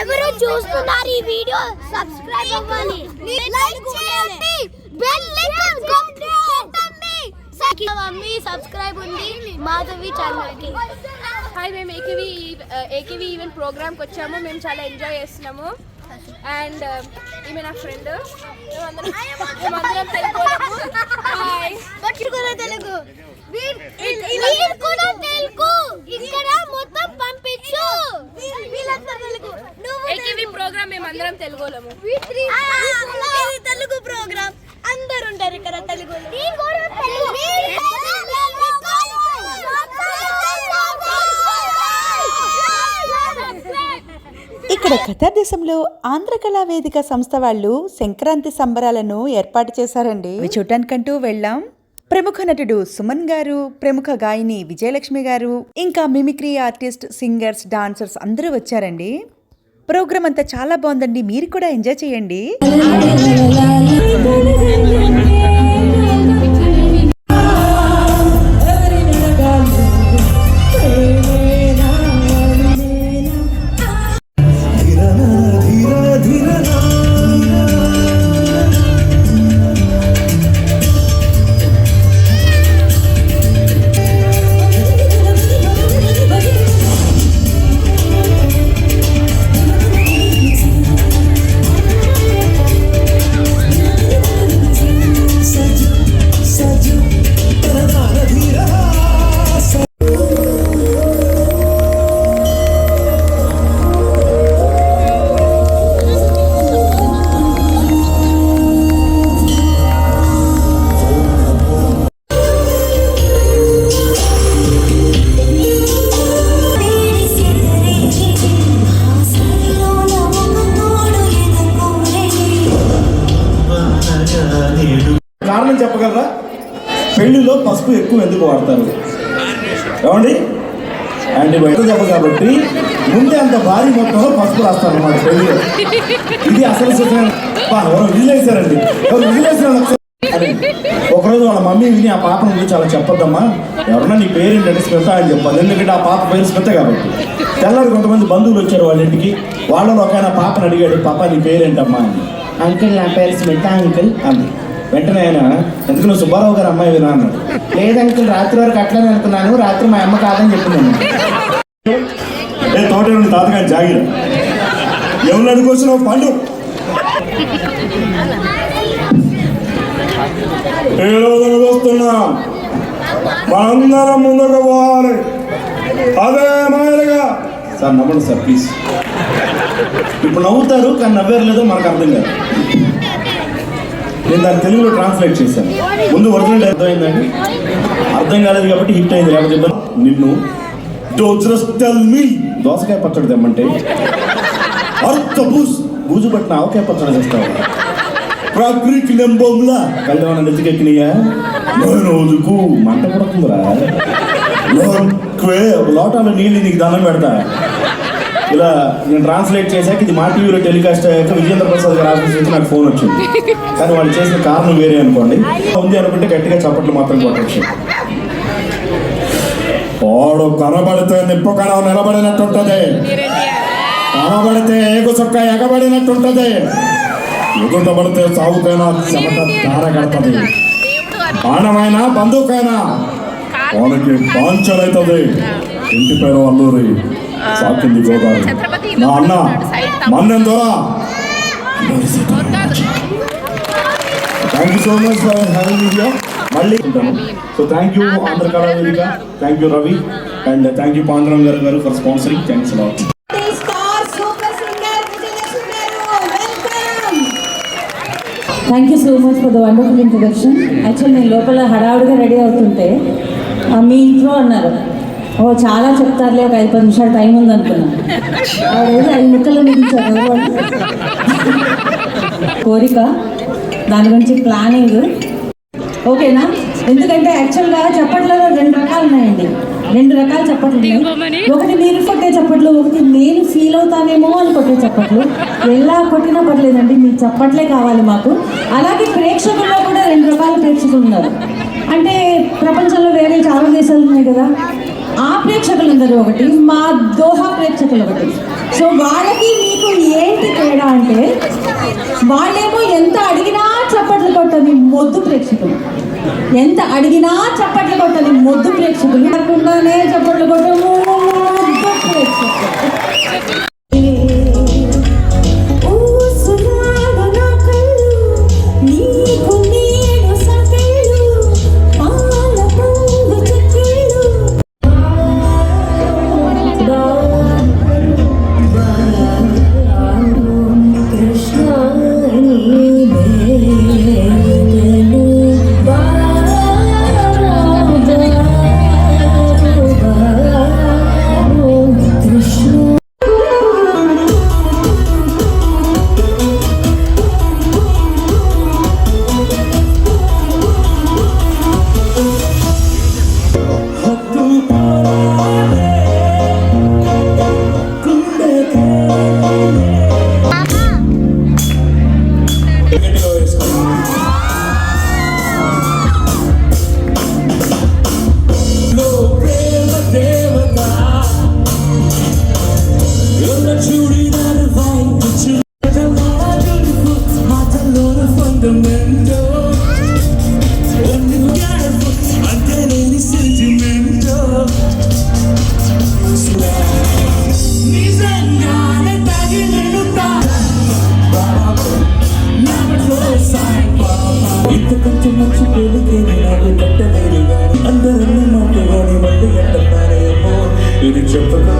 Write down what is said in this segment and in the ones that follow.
ఎవరు చూస్తున్నారు ఈ వీడియో? సబ్స్క్రైబ్ అవ్వాలి. లైక్ చేయండి. బెల్ ఐకాన్ కొట్టండి. మమ్మీ సబ్స్క్రైబ్ ఉంది. మాధవి ఛానల్కి హాయ్ మేము ఏకేవి ఏకేవి ఈవెంట్ ప్రోగ్రామ్కి వచ్చాము. మేము చాలా ఎంజాయ్ చేస్తున్నాము. అండ్ ఈమె నా ఫ్రెండ్ మేమందరం తెలుగు హాయ్ కూడా తెలుగు వీడు కూడా తెలుగు ఇక్కడ మొత్తం పంపించు వీళ్ళందరూ తెలుగు నువ్వు ఏకేవి ప్రోగ్రామ్ మేమందరం తెలుగు వాళ్ళము ఇది తెలుగు ప్రోగ్రామ్ అందరు ఉంటారు ఇక్కడ తెలుగు ఇక్కడ ఖతర్ దేశంలో ఆంధ్ర కళా వేదిక సంస్థ వాళ్ళు సంక్రాంతి సంబరాలను ఏర్పాటు చేశారండి. చూడటానికంటూ వెళ్ళాం. ప్రముఖ నటుడు సుమన్ గారు ప్రముఖ గాయని విజయలక్ష్మి గారు ఇంకా మిమిక్రీ ఆర్టిస్ట్ సింగర్స్ డాన్సర్స్ అందరూ వచ్చారండి. ప్రోగ్రామ్ అంతా చాలా బాగుందండి. మీరు కూడా ఎంజాయ్ చేయండి. ఎందుకు వాడతారు? ఏమండి? యాంటీబయాటిక్ చెప్ప కాబట్టి ముందే అంత భారీ మొత్తంలో పసుపు రాస్తారు అన్నమాట పెళ్ళిలో ఇది అసలు ఎవరో విజిలేశారండి ఎవరు విజిలేశారు అని ఒకరోజు వాళ్ళ మమ్మీ విని ఆ పాపను గురించి అలా చెప్పొద్దమ్మా. ఎవరన్నా నీ పేరేంటంటే స్మిత అని చెప్పాలి. ఎందుకంటే ఆ పాప పేరు స్మిత కాబట్టి. తెల్లారి కొంతమంది బంధువులు వచ్చారు వాళ్ళ ఇంటికి. వాళ్ళలో ఒక ఆయన పాపను అడిగాడు పాప నీ పేరేంటమ్మా? అని. అంకుల్ నా పేరు స్మిత అంకుల్ అంది. వెంటనే ఆయన ఎందుకు నువ్వు సుబ్బారావు గారు అమ్మాయి వినా అన్నాడు. రాత్రి వరకు అట్లనే అనుకున్నాను రాత్రి మా అమ్మ కాదని చెప్తున్నాను ఏ తోట నుండి తాతగారి జాగిర. ఎవరు అనుకోవచ్చు పండు. ఏ రోజున వస్తున్నా. మనందరం ముందుకు పోవాలి. అదే మాదిరిగా. సార్ నవ్వండి సార్ ప్లీజ్. ఇప్పుడు నవ్వుతారు కానీ నవ్వారు లేదో మనకు అర్థం కాదు. నేను దాన్ని తెలుగులో ట్రాన్స్లేట్ చేశాను. ముందు ఒరిజినల్ అర్థమైందండి? అర్థం కాలేదు కాబట్టి హిట్ అయింది లేకపోతే నిన్ను దోసకాయ పచ్చడి తెమ్మంటే అర్థ బూజ్ బూజు పట్టిన ఆవకాయ పచ్చడి చేస్తావు ప్రకృతి నెంబొమ్లా. కళ్యాణ నెత్తికెక్కినయా నేను మంట పడుతుందిరా. లోకే లోటాలో నీళ్ళు నీకు దానం పెడతా. ఇలా నేను ట్రాన్స్లేట్ చేశాక ఇది మా టీవీలో టెలికాస్ట్ అయ్యాక విజేంద్ర ప్రసాద్ గారు ఆఫీస్ నుంచి నాకు ఫోన్ వచ్చింది. కానీ వాళ్ళు చేసిన కారణం వేరే అనుకోండి. ఉంది అనుకుంటే గట్టిగా చప్పట్లు మాత్రం కొట్టచ్చు. వాడు కనబడితే నిప్పు కణం నిలబడినట్టుంటది. కనబడితే ఏగు చొక్క ఎగబడినట్టుంటది. ఎదుట పడితే సాగుకైనా చెమట దార కడతది. బాణమైనా బంధుకైనా. వాళ్ళకి అవుతుంది ఇంటి పేరు అల్లూరి. సాకింది గోదావరి నా అన్న దొరా thank you so much for having me here మళ్ళీ ఉంటాను. So thank you Andhra Kala Vedika thank you Ravi and thank you Panduranga గారు గారు for sponsoring thanks lot thank you so much for the wonderful introduction actual నేను లోపల హడావుడిగా ready అవుతుంటే ఆ, మీ ఇంట్లో అన్నారు. ఓ చాలా చెప్తారులే ఒక ఐదు పది నిమిషాలు టైం ఉంది అనుకున్నా ఐదు ముక్కలు మిగించారు కోరిక దాని గురించి ప్లానింగ్. ఓకేనా? ఎందుకంటే యాక్చువల్గా చప్పట్లలో రెండు రకాలు ఉన్నాయండి. రెండు రకాల చప్పట్లు ఉన్నాయి. ఒకటి నేను కొట్టే చప్పట్లు ఒకటి నేను ఫీల్ అవుతానేమో అని కొట్టే చప్పట్లు. ఎలా కొట్టినా పర్లేదండి మీ చప్పట్లే కావాలి మాకు. అలాగే ప్రేక్షకుల్లో కూడా రెండు రకాల ప్రేక్షకులు ఉన్నారు. అంటే ప్రపంచంలో వేరే చాలా దేశాలు ఉన్నాయి కదా. ఆ ప్రేక్షకులందరూ ఒకటి మా దోహా ప్రేక్షకులు ఒకటి. సో వాళ్ళకి మీకు ఏంటి తేడా అంటే వాళ్ళేమో ఎంత అడిగినా చప్పట్లు కొట్టని మొద్దు ప్రేక్షకులు. ఎంత అడిగినా చప్పట్లు కొట్టని మొద్దు ప్రేక్షకులు. కాకుండానే చప్పట్లు కొట్టము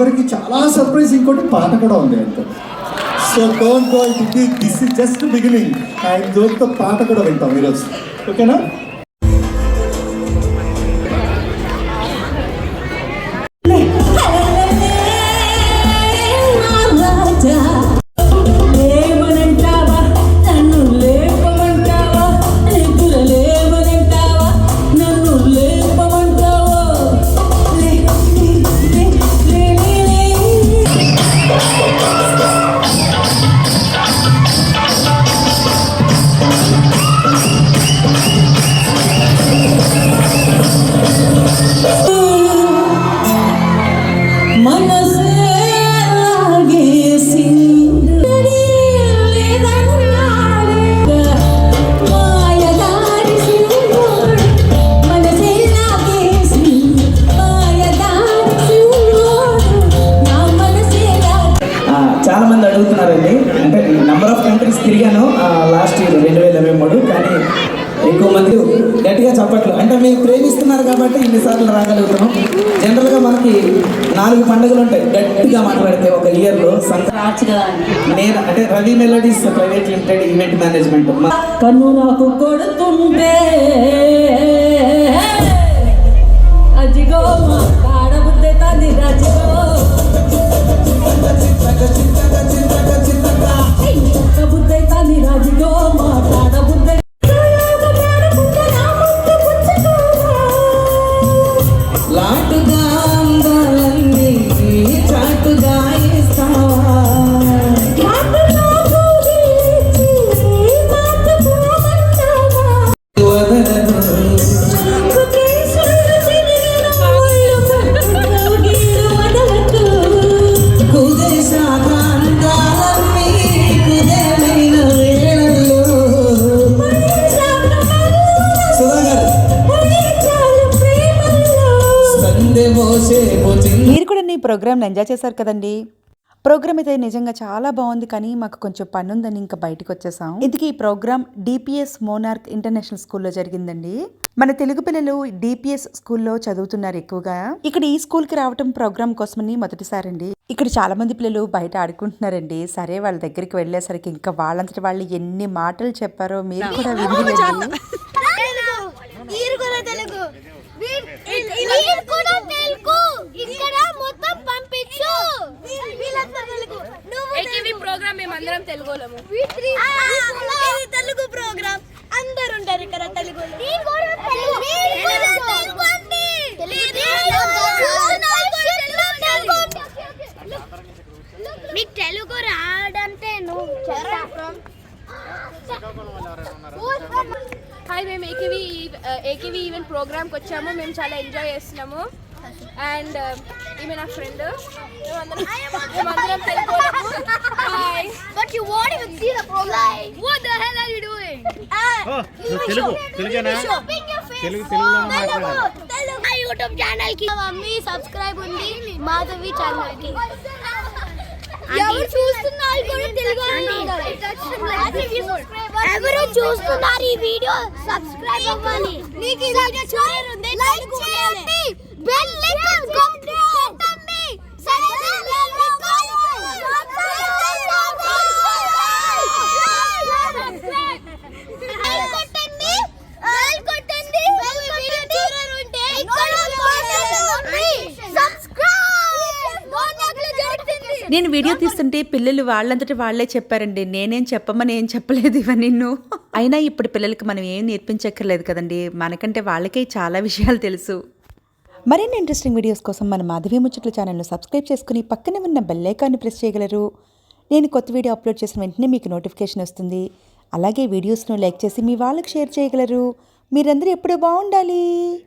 అందరికి చాలా సర్ప్రైజ్ ఇంకోటి పాట కూడా ఉంది అంతే. So don't go this is just beginning and జోక్తో పాట కూడా వింటాం ఈరోజు. ఓకేనా చెప్పట్లు అంటే మీరు ప్రేమిస్తున్నారు కాబట్టి ఇన్నిసార్లు రాగలుగుతున్నాం జనరల్గా మనకి నాలుగు పండుగలు ఉంటాయి. గట్టిగా మాట్లాడితే ఒక ఇయర్లో సంక్రాంతి నేను అంటే Ravi melodies private limited event management కన్ను నాకు కొడుతుంటే అజిగో మాట్లాడబుద్దే తంది రజిగో. ప్రోగ్రామ్ని ఎంజాయ్ చేశారు కదండి ప్రోగ్రామ్ అయితే నిజంగా చాలా బాగుంది కానీ మాకు కొంచెం పని ఉందని ఇంకా బయటకు వచ్చేసాం ఇందుకే ఈ ప్రోగ్రామ్ డిపిఎస్ మోనార్క్ ఇంటర్నేషనల్ స్కూల్లో జరిగిందండి మన తెలుగు పిల్లలు డిపిఎస్ స్కూల్లో చదువుతున్నారు ఎక్కువగా ఇక్కడ ఈ స్కూల్కి రావటం ప్రోగ్రామ్ కోసమని మొదటిసారండి ఇక్కడ చాలా మంది పిల్లలు బయట ఆడుకుంటున్నారండి సరే వాళ్ళ దగ్గరికి వెళ్ళేసరికి ఇంకా వాళ్ళంతటి వాళ్ళు ఎన్ని మాటలు చెప్పారో మీరు కూడా విని వీరు కూడా తెలుగు వీరు కూడా తెలుగు ఇక్కడ మొత్తం పంపించు వీళ్ళంతా తెలుగు నువ్వు ఏకేవి ప్రోగ్రామ్ మేము అందరం తెలుగులము. తెలుగు ప్రోగ్రామ్. అందరు ఉంటారు ఇక్కడ తెలుగు. మీకు తెలుగు రాడంటే నువ్వు హాయ్ మేము ఏకేవి ఏకేవి ఈవెంట్ ప్రోగ్రామ్కి వచ్చాము. మేము చాలా ఎంజాయ్ చేస్తున్నాము. అండ్ ఈమె నా ఫ్రెండ్. మేమందరం తెలుగులము hi But you won't even see the program. What the hell are you doing? Ah, Telugu. తెలుగేనా? Telugu తెలుగులో తెలుగు మా యూట్యూబ్ ఛానల్కి మమ్మీ సబ్స్క్రైబ్ ఉంది. మాధవి ఛానల్కి. ఎవరు చూస్తున్నారు కూడా తెలుగు ఎవరు చూస్తున్నారు ఈ వీడియో? సబ్స్క్రైబ్ అవ్వాలి. నీకు ఈ వీడియో చూడాలంటే లైక్ చేయండి. బెల్ ఐకాన్ కొట్టండి కొట్టండి బెల్ కొట్టండి బెల్ కొట్టండి చూడాలంటే సబ్స్క్రైబ్ నేను వీడియో తీస్తుంటే పిల్లలు వాళ్ళంతటి వాళ్ళే చెప్పారండి. నేనేం చెప్పమని ఏం చెప్పలేదు ఇవన్నీ నిన్ను. అయినా ఇప్పుడు పిల్లలకి మనం ఏం నేర్పించక్కర్లేదు కదండి. మనకంటే వాళ్ళకే చాలా విషయాలు తెలుసు. మరిన్ని ఇంట్రెస్టింగ్ వీడియోస్ కోసం మన మాధవి ముచ్చట్ల ఛానల్ను సబ్స్క్రైబ్ చేసుకుని పక్కనే ఉన్న బెల్ ఐకాన్ని ప్రెస్ చేయగలరు. నేను కొత్త వీడియో అప్లోడ్ చేసిన వెంటనే మీకు నోటిఫికేషన్ వస్తుంది. అలాగే వీడియోస్ను లైక్ చేసి మీ వాళ్ళకి షేర్ చేయగలరు. మీరందరూ ఎప్పుడూ బాగుండాలి.